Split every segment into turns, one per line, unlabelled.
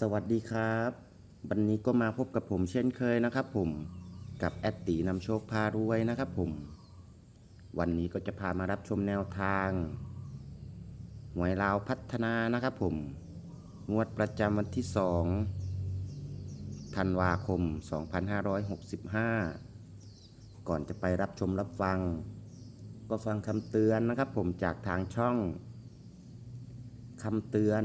สวัสดีครับ วันนี้ก็มาพบกับผมเช่นเคยนะครับผมกับแอดตีนำโชคพารวยนะครับผม วันนี้ก็จะพามารับชมแนวทางหวยลาวพัฒนานะครับผมงวดประจำวันที่2ธันวาคม 2565 ก่อนจะไปรับชมรับฟัง ก็ฟังคำเตือนนะครับผมจากทางช่องคำเตือน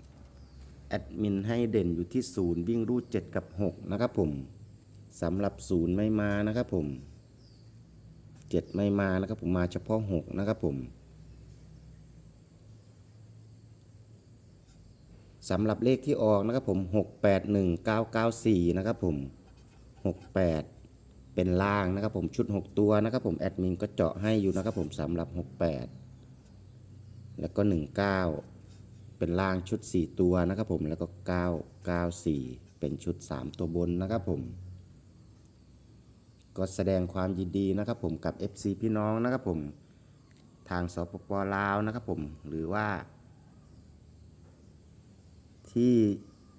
แอดมินให้เด่นอยู่ที่ 0 วิ่งรูด 7 กับ 6 นะครับผมสำหรับ 0 ไม่มานะครับผม 7 ไม่มานะครับผมมาเฉพาะ 6 นะครับผมสำหรับเลขที่ออกนะครับผม 681994 นะครับผม 68 เป็นล่างนะครับผมชุด 6 ตัวนะครับผมแอดมินก็เจาะให้อยู่นะครับผมสำหรับ 68 แล้วก็ 19 เป็นล่างชุด 4 ตัวนะครับผมแล้วก็ 994 เป็นชุด 3 ตัวบนนะครับผม ก็แสดงความยินดีนะครับผมกับ FC พี่น้องนะครับผมทางสปปลาวนะครับผมหรือว่า ที่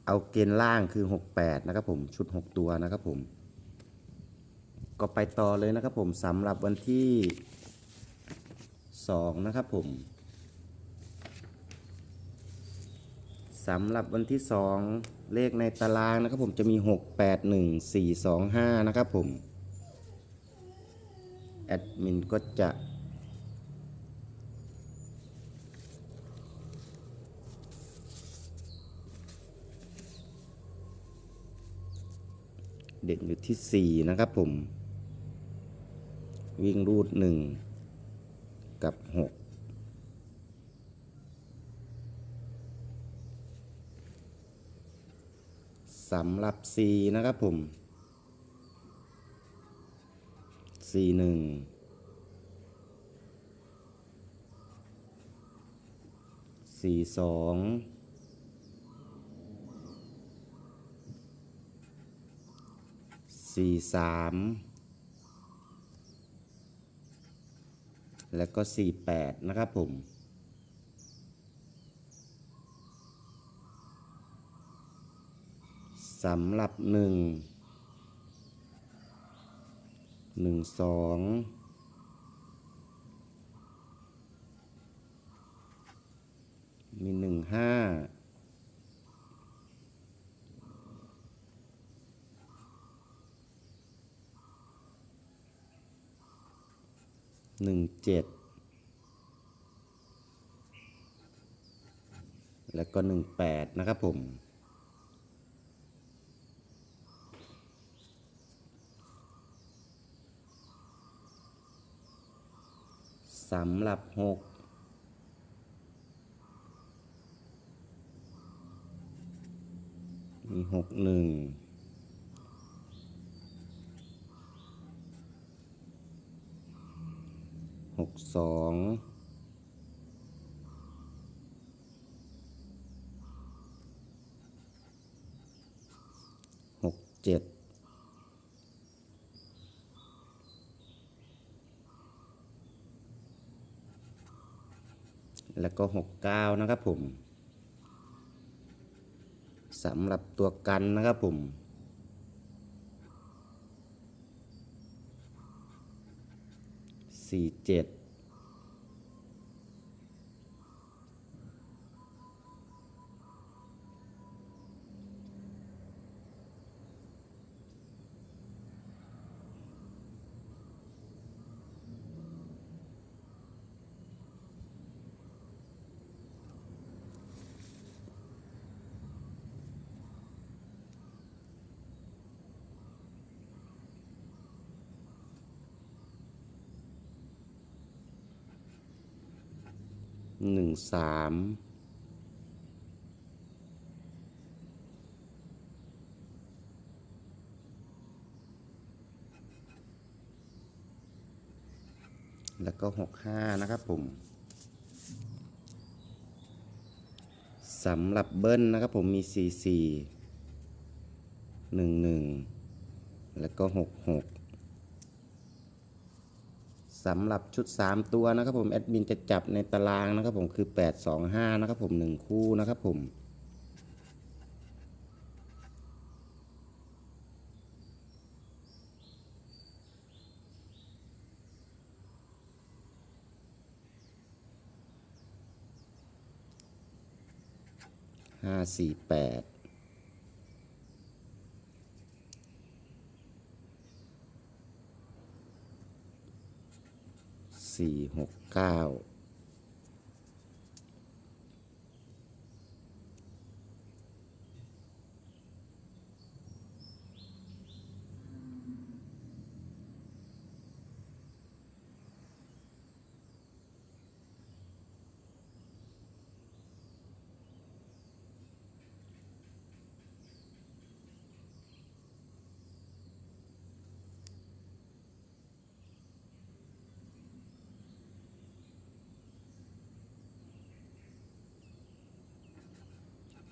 เอาเกณฑ์ล่างคือ 68 นะครับผมชุด 6 ตัวนะครับผมก็ไปต่อเลยนะครับผมสำหรับวันที่ 2 นะครับผม สำหรับวันที่ 2 เลขในตารางนะครับผมจะมี 6 8 1 4 2 5 นะครับผม แอดมินก็จะ เด่นอยู่ที่ 4 นะครับผม วิ่งรูด 1 กับ 6 สำหรับ4นะครับผม4 1 4 2สี่สามแล้วก็สีแปดนะครับผม สำหรับหนึ่งหนึ่งสองมีหนึ่งห้าหนึ่งเจ็ดแล้วก็หนึ่งแปดนะครับผม สำหรับหกมีหกหนึ่งหกสองหกเจ็ด แล้วก็หกเก้านะครับผมสำหรับตัวกันนะครับผมสี่เจ็ด หนึ่งสามแล้วก็หกห้านะครับผมสำหรับเบิ้ลนะครับผมมีสี่สี่หนึ่งหนึ่งแล้วก็หกหก สำหรับชุด 3 ตัวนะครับผมแอดมินจะจับในตารางนะครับผมคือ 8 2 5 นะครับผม 1 คู่นะครับผมห้าสี่แปด สี่หก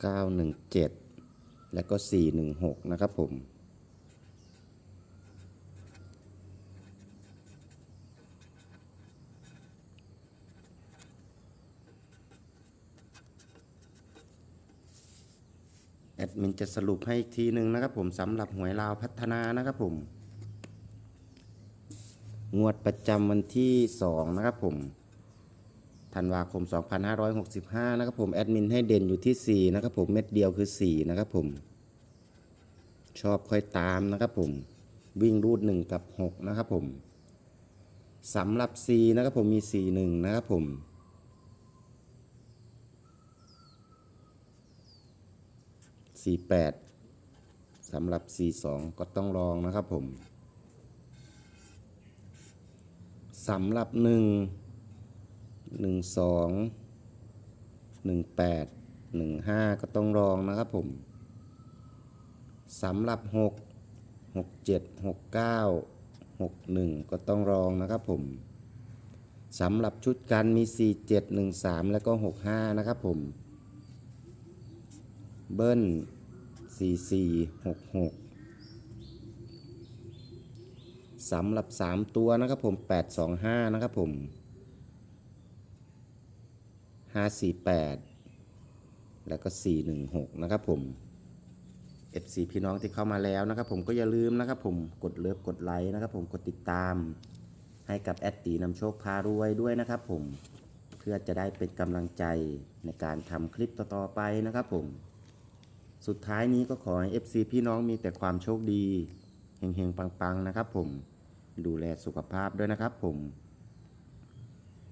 เก้าหนึ่งเจ็ดแล้วก็สี่หนึ่งหกนะครับผม แอดมินจะสรุปให้อีกทีหนึ่งนะครับผมสำหรับหวยลาวพัฒนานะครับผม งวดประจำวันที่ 2 นะครับผม ธันวาคม 2565 นะครับผม แอดมินให้เด่นอยู่ที่ 4 นะครับผม เม็ดเดียวคือ 4 นะครับผม ชอบค่อยตามนะครับผม วิ่งรูด 1 กับ 6 นะครับผมสำหรับ C นะครับผมมี 4 1 นะครับผม 48สำหรับ42ก็ต้องลองนะครับผมสำหรับหนึ่ง หนึ่งสองหนึ่งแปดหนึ่งห้าก็ต้องรองนะครับผมสำหรับหกหกเจ็ดหกเก้าหกหนึ่งก็ต้องรองนะครับผมสำหรับชุดกันมีสี่เจ็ดหนึ่งสามแล้วก็หกห้านะครับผม เบิ้ลสี่สี่หกหกสำหรับ 3 ตัวนะครับผม 825 นะครับผม 548 แล้วก็ 416 นะครับผม FC พี่น้องที่เข้ามาแล้วนะครับผมก็อย่าลืมนะครับผมกดเลิฟกดไลค์นะครับผมกดติดตาม ให้กับแอดตีนำโชคพารวยด้วยนะครับผมเพื่อจะได้เป็นกำลังใจในการทำคลิปต่อๆไปนะครับผม สุดท้ายนี้ก็ขอให้ FC พี่น้องมีแต่ความโชคดีเฮงๆ ปังๆ นะครับผมดูแลสุขภาพด้วยนะครับผม